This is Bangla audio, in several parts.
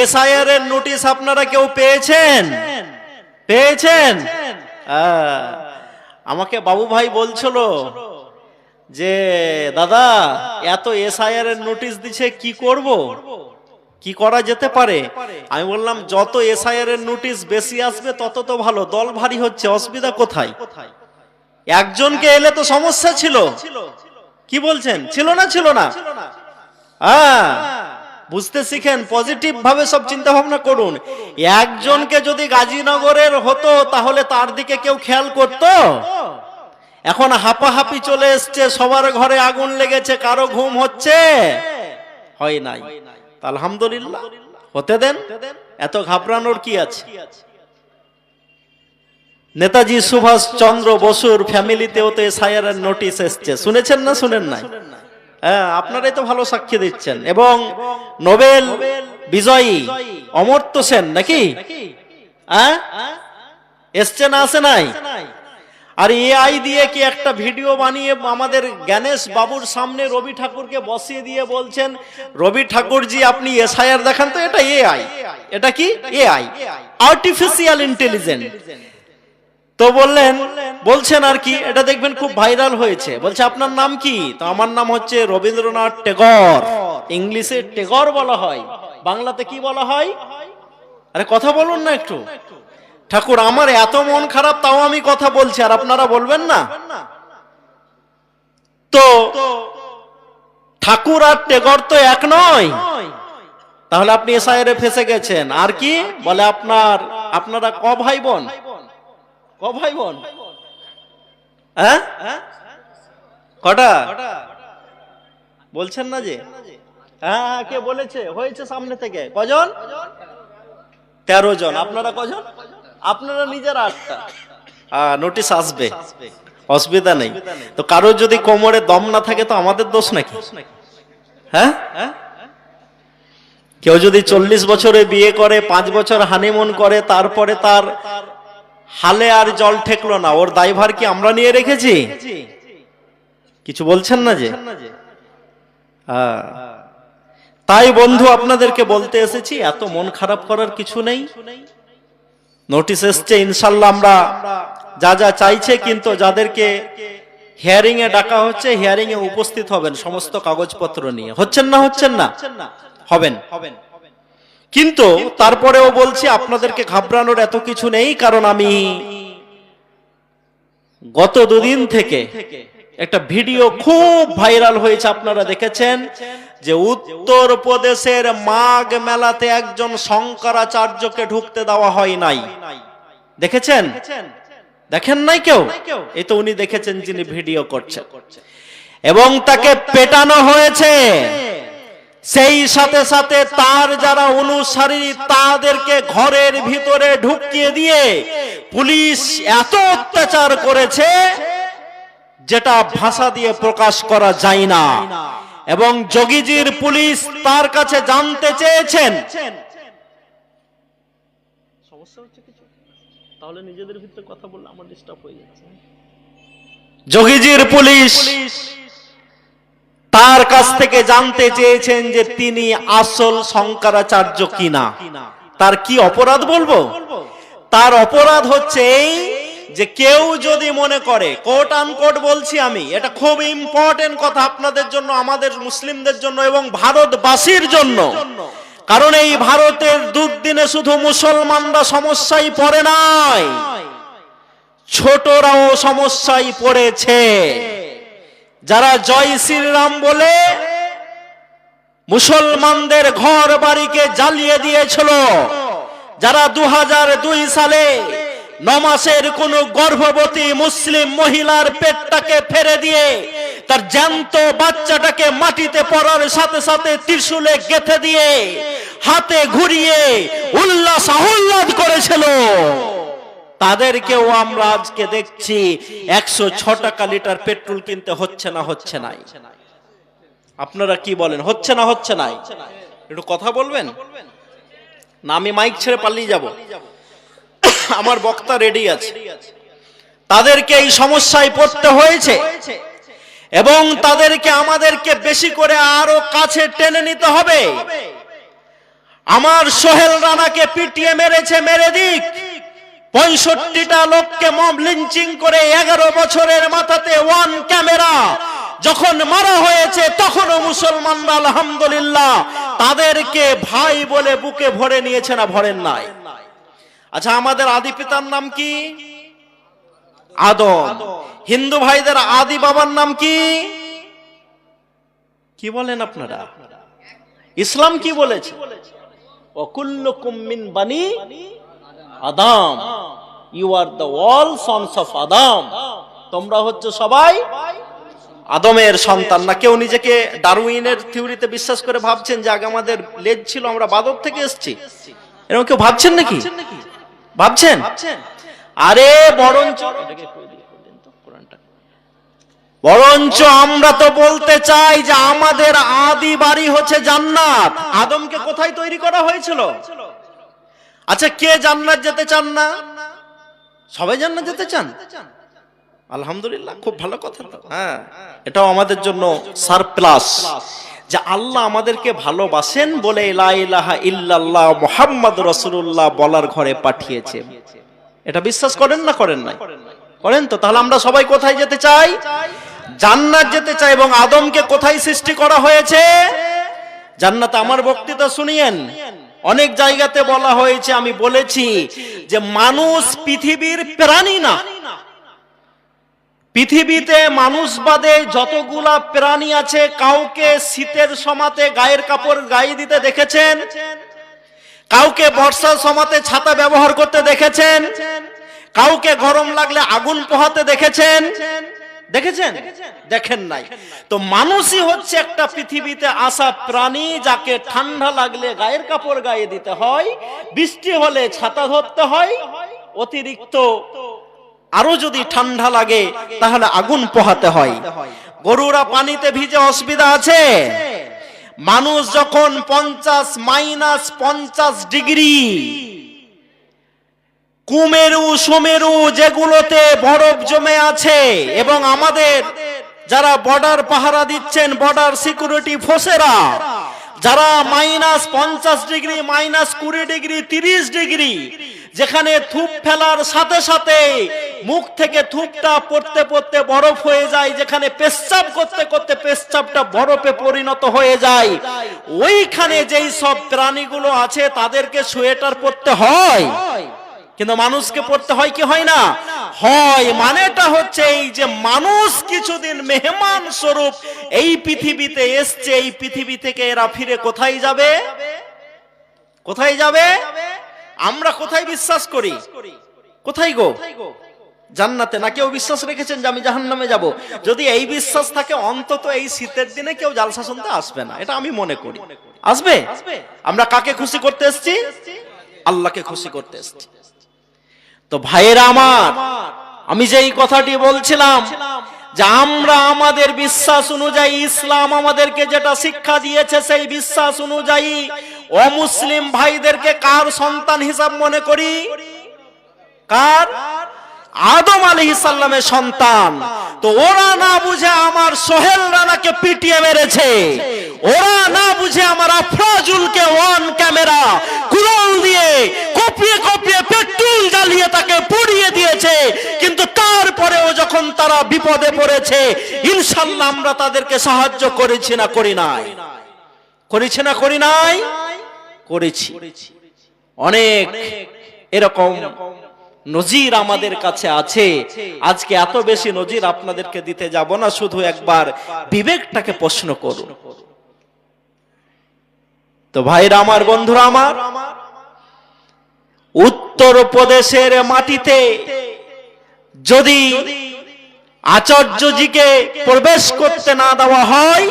এসআইআর এর নোটিশ আপনারা কেউ পেয়েছেন? পেয়েছেন? আমাকে বাবু ভাই বলছিল যে, দাদা, এত এসআইআর এর নোটিশ দিছে, কি করব? কি করা যেতে পারে? আমি বললাম, যত এসআইআর এর নোটিশ বেশি আসবে, তত তো ভালো। দল ভারী হচ্ছে, অসুবিধা কোথায়? একজনকে এলে তো সমস্যা ছিল। কি বলছেন? ছিল না ছিল না। হ্যাঁ বুঝতে শিখেন পজিটিভ ভাবে সব চিন্তা ভাবনা করুন। একজনকে যদি গাজীনগরের হতো, তাহলে তার দিকে কেউ খেয়াল করতো? এখন হাপাহাপি চলে এসছে, সবার ঘরে আগুন লেগেছে, কারও ঘুম হচ্ছে? হয় নাই। আলহামদুলিল্লাহ। হতে দেন। এত ঘাবড়ানোর কি আছে? নেতাজি সুভাষ চন্দ্র বসুর ফ্যামিলিতেও তো এসআইআর নোটিশ এসছে। শুনেছেন না শুনেন নাই? হ্যাঁ আপনারাই তো ভালো সাক্ষী দিচ্ছেন। এবং নোবেল বিজয়ী অমর্ত্য সেন নাকি? হ্যাঁ? এসছে না আসে নাই? আর এআই দিয়ে কি একটা ভিডিও বানিয়ে আমাদের জ্ঞানেশ বাবুর সামনে রবি ঠাকুরকে বসিয়ে দিয়ে বলছেন রবি ঠাকুরজি আপনি এসআইআর দেখান তো এটা এআই। এটা কি? এআই। আর্টিফিশিয়াল ইন্টেলিজেন্ট তো বললেন, বলছেন আর কি, এটা দেখবেন খুব ভাইরাল হয়েছে। বলছে, আপনার নাম কি? তো আমার নাম হচ্ছে রবীন্দ্রনাথ টেগর। ইংলিশে টেগর বলা হয়। বাংলাতে কি বলা হয়? আরে, কথা বলুন না একটু। ঠাকুর, আমার এত মন খারাপ, তাও আমি কথা বলছি, আর আপনারা বলবেন না। তো ঠাকুর আর টেগর তো এক নয়। তাহলে আপনি এসআইআরে ফেসে গেছেন। আর কি? বলে, আপনার, আপনারা ক ভাই বোন? ক ভাই বোন? হ্যাঁ? কটা? বলছেন না যে। হ্যাঁ হ্যাঁ, কে বলেছে? হয়েছে সামনে থেকে। কজন? তেরো জন। আপনারা কজন? আপনারা নিজের আটটা। নোটিশ আসবে। অসুবিধা নেই। তো কারোর যদি কোমরে দম না থাকে তো আমাদের দোষ নাকি? হ্যাঁ? কেউ যদি চল্লিশ বছরে বিয়ে করে পাঁচ বছর হানিমুন করে তারপরে তার হালে আর জল ঠেকলো না, ওর দায়ভার কি আমরা নিয়ে রেখেছি? কিছু বলছেন না যে। তাই বন্ধু, আপনাদেরকে বলতে এসেছি, এত মন খারাপ করার কিছু নেই। নোটিশ এসছে, ইনশাল্লাহ আমরা যা যা চাইছে, কিন্তু যাদেরকে হিয়ারিং এ ডাকা হচ্ছে হিয়ারিং এ উপস্থিত হবেন, সমস্ত কাগজপত্র নিয়ে। হচ্ছেন না হচ্ছেন না? হবেন হবেন। কিন্তু তারপরেও বলছি আপনাদেরকে ঘাবড়ানোর এত কিছু নেই কারণ আমি গত দুদিন থেকে একটা ভিডিও খুব ভাইরাল হয়েছে আপনারা দেখেছেন যে উত্তর প্রদেশের মাঘ মেলাতে একজন শঙ্করাচার্যকে ঢুকতে দেওয়া হয় নাই। দেখেছেন? দেখেন নাই কেউ? এই তো উনি দেখেছেন যিনি ভিডিও করছেন। এবং তাকে পেটানো হয়েছে। সেই সাথে সাথে তার যারা অনুসারী তাদেরকে ঘরের ভিতরে ঢুকিয়ে দিয়ে পুলিশ এত অত্যাচার করেছে যেটা ভাষা দিয়ে প্রকাশ করা যায় না। এবং যোগীজির পুলিশ তার কাছে জানতে চেয়েছেন। সমস্যা হচ্ছে কিছু? তাহলে নিজেদের ভিতরে কথা বললে আমার ডিস্টার্ব হয়ে যাচ্ছে। যোগীজির পুলিশ তার কাছ থেকে জানতে চেয়েছেন যে তিনি আসল শঙ্করাচার্য কিনা। তার কি অপরাধ বলব? তার অপরাধ হচ্ছে এই যে কেউ যদি মনে করে কোট আনকোট বলছি আমি, এটা খুব ইম্পর্টেন্ট কথা আপনাদের জন্য, আমাদের মুসলিমদের জন্য এবং ভারতবাসীর জন্য। কারণ এই ভারতের দুর্দিনে শুধু মুসলমানরা সমস্যায় পড়ে নাই, ছোটরাও সমস্যায় পড়েছে। যারা জয় শ্রীরাম বলে মুসলমানদের ঘর বাড়িকে জ্বালিয়ে দিয়েছিল, যারা দু সালে নমাসের কোন গর্ভবতী মুসলিম মহিলার পেটটাকে ফেরে দিয়ে তার জ্যান্ত বাচ্চাটাকে মাটিতে পড়ার সাথে সাথে ত্রিশুলে গেথে দিয়ে হাতে ঘুরিয়ে উল্লাস আহ্লাদ করেছিল। তাদেরকেও আমরা আজকে দেখছি একশো ছ টাকা লিটার পেট্রোল কিনতে হচ্ছে না, হচ্ছে নাই। আপনারা কি বলেন, হচ্ছে না, হচ্ছে নাই? একটু কথা বলবেন? না, আমি মাইক ছেড়ে পালিয়ে যাব। আমার বক্তা রেডি আছে। তাদেরকে এই সমস্যায় পড়তে হয়েছে। এবং তাদেরকে আমাদেরকে বেশি করে আরও কাছে টেনে নিতে হবে। আমার সোহেল রানাকে পিটিয়ে মেরেছে, মেরে দিক। পঁয়ষট্টিটা লোককে মব লিঞ্চিং করে এগারো বছরের মাথাতে ওয়ান ক্যামেরা। যখন মারা হয়েছে, তখনও মুসলমানরা আলহামদুলিল্লাহ তাদেরকে ভাই বলে বুকে ভরে নিয়েছে না, ভরেন নাই। আচ্ছা আমাদের আদি পিতার নাম কি? আদম। হিন্দু ভাইদের আদি বাবার নাম কি? কি বলেন আপনারা? ইসলাম কি বলেছে? অকুল্লকুম মিন বানি Adam. You are the all sons of Adam তোমরা হচ্ছে সবাই আদমের সন্তান না। কেউ নিজেকে ডারউইনের থিওরিতে বিশ্বাস করে ভাবছেন যে আগে আমাদের লেজ ছিল আমরা বাদর থেকে এসেছি। এরকম কেউ ভাবছেন নাকি? ভাবছেন? আরে বরঞ্চ বরঞ্চ আমরা তো বলতে চাই যে আমাদের আদি বাড়ি হচ্ছে জান্নাত। আদমকে কোথায় তৈরি করা হয়েছিল? আচ্ছা কে জান্নাত যেতে চান না? সবাই জান্নাত যেতে চান? আলহামদুলিল্লাহ খুব ভালো কথা তো। হ্যাঁ এটাও আমাদের জন্য সারপ্লাস যে আল্লাহ আমাদেরকে ভালোবাসেন বলে ইলাহা ইল্লাল্লাহ মুহাম্মদ রাসূলুল্লাহ বলার ঘরে পাঠিয়েছে। এটা বিশ্বাস করেন না করেন নাই? করেন তো? তাহলে আমরা সবাই কোথায় যেতে চাই? জান্নাত যেতে চাই এবং আদমকে কোথায় সৃষ্টি করা হয়েছে? জান্নাত আমার বক্তৃতা শুনিয়েন। অনেক জায়গাতে বলা হয়েছে আমি বলেছি যে মানুষ পৃথিবীর প্রাণী না। পৃথিবীতে মানুষ বাদে যতগুলা প্রাণী আছে কাউকে শীতের সমাতে গায়ের কাপড় গায়ে দিতে দেখেছেন? কাউকে বর্ষার সমাতে ছাতা ব্যবহার করতে দেখেছেন? কাউকে গরম লাগলে আগুন পোহাতে দেখেছেন? দেখেছেন? দেখেন নাই। তো মানুষই হচ্ছে একটা পৃথিবীতে আসা প্রাণী যাকে ঠান্ডা লাগলে গায়ের কাপড় গায়ে দিতে হয়, বৃষ্টি হলে ছাতা ধরতে হয়, অতিরিক্ত আরও যদি ঠান্ডা লাগে, তাহলে আগুন পোহাতে হয়। গরুরা পানিতে ভিজে অসুবিধা আছে? মানুষ যখন পঞ্চাশ মাইনাস পঞ্চাশ ডিগ্রি কুমেরু, সুমেরু যেগুলোতে বরফ জমে আছে এবং আমাদের যারা বর্ডার পাহারা দিচ্ছেন, বর্ডার সিকিউরিটি ফোর্সেরা, যারা মাইনাস পঞ্চাশ ডিগ্রি, মাইনাস কুড়ি ডিগ্রি, তিরিশ ডিগ্রি, যেখানে থুপ ফেলার সাথে সাথে মুখ থেকে থুপটা পড়তে পড়তে বরফ হয়ে যায়, যেখানে পেশাব করতে করতে পেশাবটা বরফে পরিণত হয়ে যায়, ওইখানে যেই সব প্রাণীগুলো আছে তাদেরকে সোয়েটার পরতে হয়। কিন্তু মানুষকে পড়তে হয় কি হয় না? হয়, মানেটা হচ্ছে এই যে মানুষ কিছুদিন মেহমান স্বরূপ এই পৃথিবীতে এসছে, এই পৃথিবী থেকে এরা ফিরে কোথায় যাবে? কোথায় যাবে? আমরা কোথায় বিশ্বাস করি? কোথায় গো? জান্নাতে? না কেউ বিশ্বাস রেখেছেন যে আমি জাহান্নামে যাব? যদি এই বিশ্বাস থাকে, অন্তত এই শীতের দিনে কেউ জালসা শুনতে আসবে না। এটা আমি মনে করি। আসবে? আমরা কাকে খুশি করতে এসেছি? আল্লাহকে খুশি করতে এসেছি। তো ভাইয়েরা আমার, আমি যে এই কথাটি বলছিলাম, যে আমরা আমাদের বিশ্বাস অনুযায়ী ইসলাম আমাদেরকে যেটা শিক্ষা দিয়েছে সেই বিশ্বাস অনুযায়ী অমুসলিম ভাইদেরকে কার সন্তান হিসাব মনে করি? কার? আদম আলী সাল্লামের সন্তান। তো ওরা না বুঝে আমার সোহেল রানাকে পিটিয়ে মেরেছে। ওরা না বুঝে আমার আফরাজুলকে ওয়ান ক্যামেরা কুড়াল দিয়ে কপিয়ে কপিয়ে পেট্রোল জ্বালিয়ে তাকে পুড়িয়ে দিয়েছে। কিন্তু তারপরেও যখন তারা বিপদে পড়েছে ইনশাল্লাহ আমরা তাদেরকে সাহায্য করেছি না করি নাই। করেছি না করি নাই? করেছি। অনেক এরকম নজির আমাদের কাছে আছে। আজকে এত বেশি নজির আপনাদেরকে দিতে যাব না, শুধু একবার বিবেকটাকে প্রশ্ন করুন। তো ভাইরা আমার, বন্ধুরা আমার উত্তর প্রদেশের মাটিতে যদি আচার্যজিকে প্রবেশ করতে না দেওয়া হয়,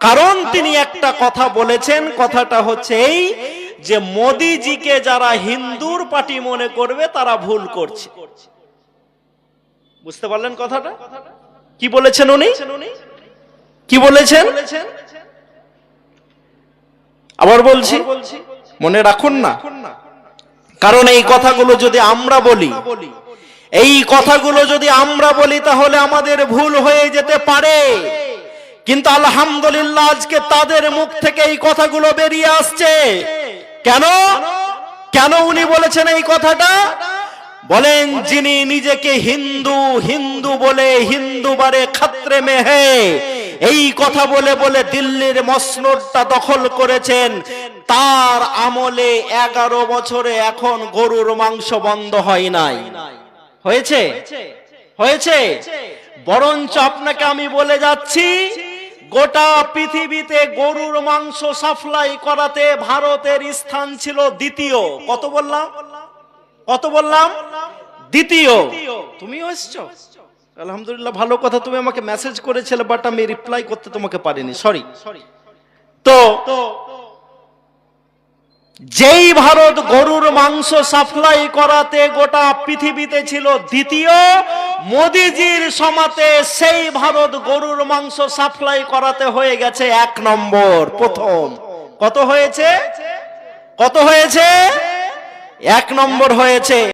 কারণ তিনি একটা কথা বলেছেন, কথাটা হচ্ছে এই যে মোদিজিকে যারা হিন্দুর পার্টি মনে করবে, তারা ভুল করছে। বুঝতে পারলেন কথাটা? কি বলেছেন উনি? কি বলেছেন? আবার বলছি, মনে রাখুন না। কারণ এই কথাগুলো যদি আমরা বলি, এই কথাগুলো যদি আমরা বলি, তাহলে আমাদের ভুল হয়ে যেতে পারে। কিন্তু আলহামদুলিল্লাহ, আজকে তাদের মুখ থেকে এই কথাগুলো বেরিয়ে আসছে। কেন? কেন উনি বলেছেন এই কথাটা? বলেন, যিনি নিজেকে হিন্দু হিন্দু বলে হিন্দু বারে খাত্রে মেহে এই কথা বলে বলে দিল্লির মসনদটা দখল করেছেন। তার আমলে এগারো বছরে এখন গরুর মাংস বন্ধ হয় নাই। হয়েছে? হয়েছে? বরঞ্চ আপনাকে আমি বলে যাচ্ছি, গোটা পৃথিবীতে গরুর মাংস সাপ্লাই করাতে ভারতের স্থান ছিল দ্বিতীয়। কত বললাম? কত বললাম? দ্বিতীয়। তুমিও এসছো? আলহামদুলিল্লাহ ভালো কথা তুমি আমাকে মেসেজ করেছিলে বাট আমি রিপ্লাই করতে তোমাকে পারিনি সরি তো যেই ভারত গরুর মাংস সাপ্লাই করাতে গোটা পৃথিবীতে ছিল দ্বিতীয় মোদিজির সমাতে সেই ভারত গরুর মাংস সাপ্লাই করাতে হয়ে গেছে এক নম্বর প্রথম। কত হয়েছে? কত হয়েছে? এক নম্বর হয়েছে।